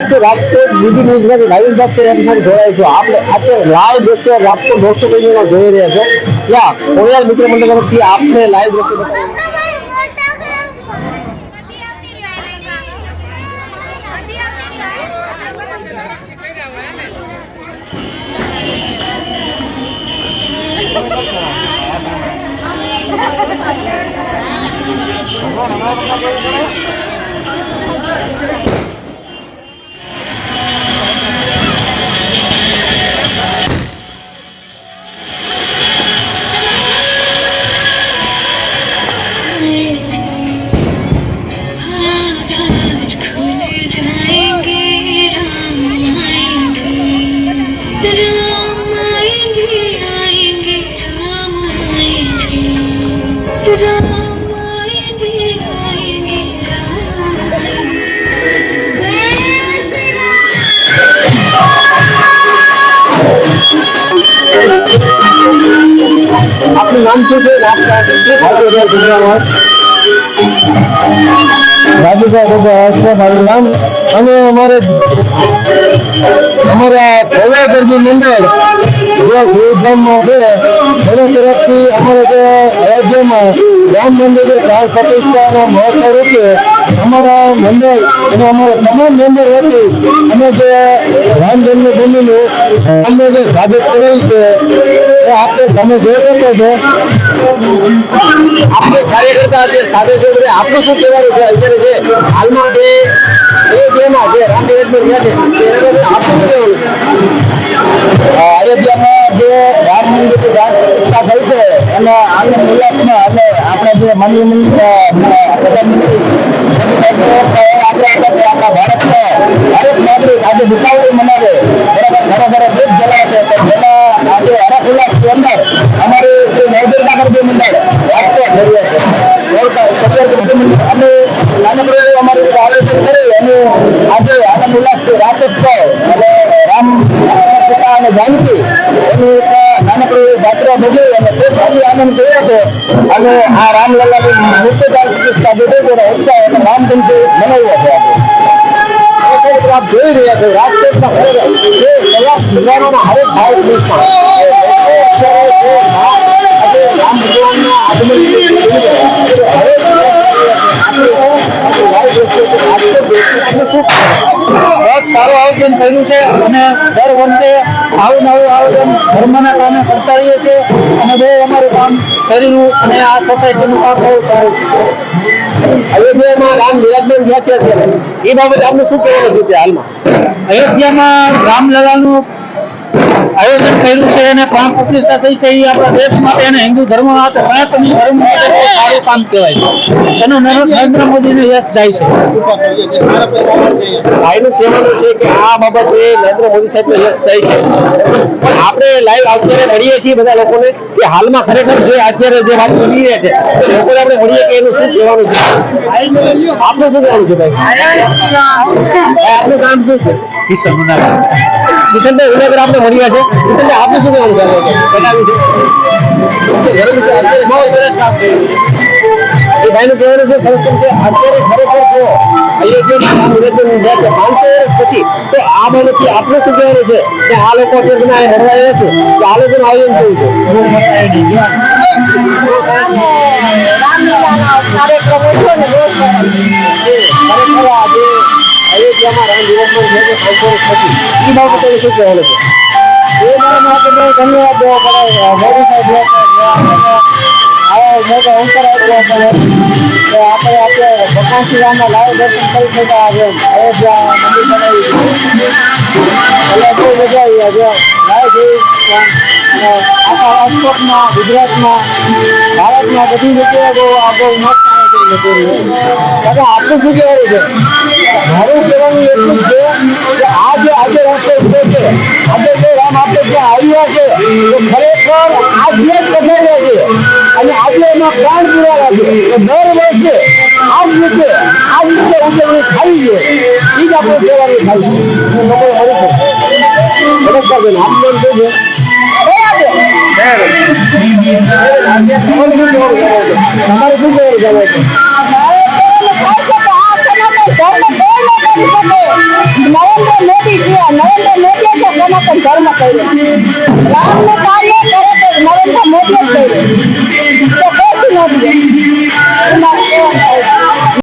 રાજકોટ બીજી ન્યૂઝમાંથી લાઈવ વાત કરી આપણી સાથે જોડાય છો આપણે અત્યારે લાઈવ દ્રશ્ય રાજકોટ દોઢસો કેજીનો જોઈ રહ્યા છો ત્યાં ખોડિયાર મિત્ર મંડળ તરફથી આપને લાઈવ દ્રશ્ય બતાવી આપનું નામ શું છે રાજુભાઈ અને અમારે અમારા દરજી મંડળ જે સુરધામમાં છે એના તરફથી અમારે જે અયોધ્યામાં રામ મંદિરે પ્રાણ પ્રતિષ્ઠાના મહત્વ રૂપે અમારા મંડળ અને અમારા તમામ મેમ્બર વતી અમે જે રામ જન્મભૂમિનું અમે જે સાબિત કરેલ છે, એ આપણે તમે જોઈ શકો છો. આપણે કાર્યકર્તા જે સાબિત છે આપણું શું કહેવાનું છે? અત્યારે જે હાલમાં એ જે રામ નિવેદન રહ્યા છે કહેવાનું છે. અ, અયોધ્યામાં જે રામ મંદિરની છે આપણે જે માનનીય પ્રધાનમંત્રી આપણે આપણા આજે દીપાવલી મનાવે. ઉલ્લાસથી રાતોત્સવ અને જાનકી. એનું એક નાનકડું એવું જાત્રા ભજવી અને તે ખાલી આનંદ જોયો છે. અને આ રામલલ્લાની મૂર્તિકાર પ્રતિષ્ઠા દીધી છે અને ઉત્સાહ અને રામધનથી મનાવ્યો છે આપણે આપ જોઈ રહ્યા છો, રાજકોટમાં ખરેખર જે કયા વિદ્વાનોના હરેક ભાવ દેશમાં. સારું આયોજન કર્યું છે અને દર વર્ષે આવું નવું આયોજન ધર્મના કામે કરતા રહીએ છીએ અને બે અમારું કામ કર્યું અને આ સોસાયટીનું કામ બહુ સારું અયોધ્યામાં રામ વિરાજમાન થયા છે એ બાબતે આપનું શું કહેવાનું છે હાલમાં? અયોધ્યામાં રામલલાનું આયોજન કર્યું છે અને પ્રાણ પ્રતિષ્ઠા થઈ છે એ આપણા દેશ માટે અને હિન્દુ ધર્મ માટે સનાતન ધર્મ માટે સારું કામ કહેવાય છે. એનું નરેન્દ્ર મોદીને યશ જાય છે. ભાઈનું કહેવાનું છે કે આ બાબતે નરેન્દ્ર મોદી સાહેબનો યશ જાય છે. પણ આપણે લાઈવ અત્યારે મળીએ છીએ બધા લોકોને કે હાલમાં ખરેખર જે અત્યારે જે વાત બની રહ્યા છે લોકોને આપણે મળીએ કે એનું શું કહેવાનું છે? આપણે શું કહેવાનું છે ભાઈ? આપનું નામ શું છે? કિશનભાઈ વિનગર આપણે મળ્યા છે. કિશનભાઈ આપનું શું કહેવાનું છે સરસ એ ભાઈનું કહેવાનું છે સરસમ કે અત્યારે ખરેખર જો અયોધ્યામાં રામ નિવેદન છે પાંચસો વર્ષ પછી તો આ બાબતે આપનું શું કહેવાનું છે? કે આ લોકો અત્યારે તમે અહીં છે કે આ લોકોનું આયોજન થયું છે? નિવેદન છે માટે બહુ ધન્યવાદ દેવો પડે મોદી સાહેબ મોટા મોટો આપ્યો કે આપણે આપણે ભગવાન શ્રી રામના દર્શન કરી શકતા આજે અયોધ્યા મંદિર મજા આવી આજે આખા રાજકોટમાં ગુજરાતમાં ભારતમાં બધી જગ્યાએ બહુ આ બહુ મસ્ત આયોજન કર્યું દાદા આપનું શું કહેવાનું છે મારું કહેવાનું એટલું જ છે કે આ જે આજે ઉત્સવ છે છે આજે જે રામ આપણે ત્યાં આવ્યા છે તો ખરેખર આ જ પધાર્યા છે અને આજે એમાં પ્રાણ પુરાવા છે તો દર વર્ષે આ જ રીતે આ જ રીતે ઉજવણી થાય છે એ જ આપણે કહેવાનું થાય છે લોકો મળી શકે નમસ્કાર બેન આપનું નામ શું છે તમારે શું કહેવાનું છે તમારે શું કહેવાનું છે મારે તો એમ થાય છે કે આ સમયમાં ધર્મ કોઈ ન કરી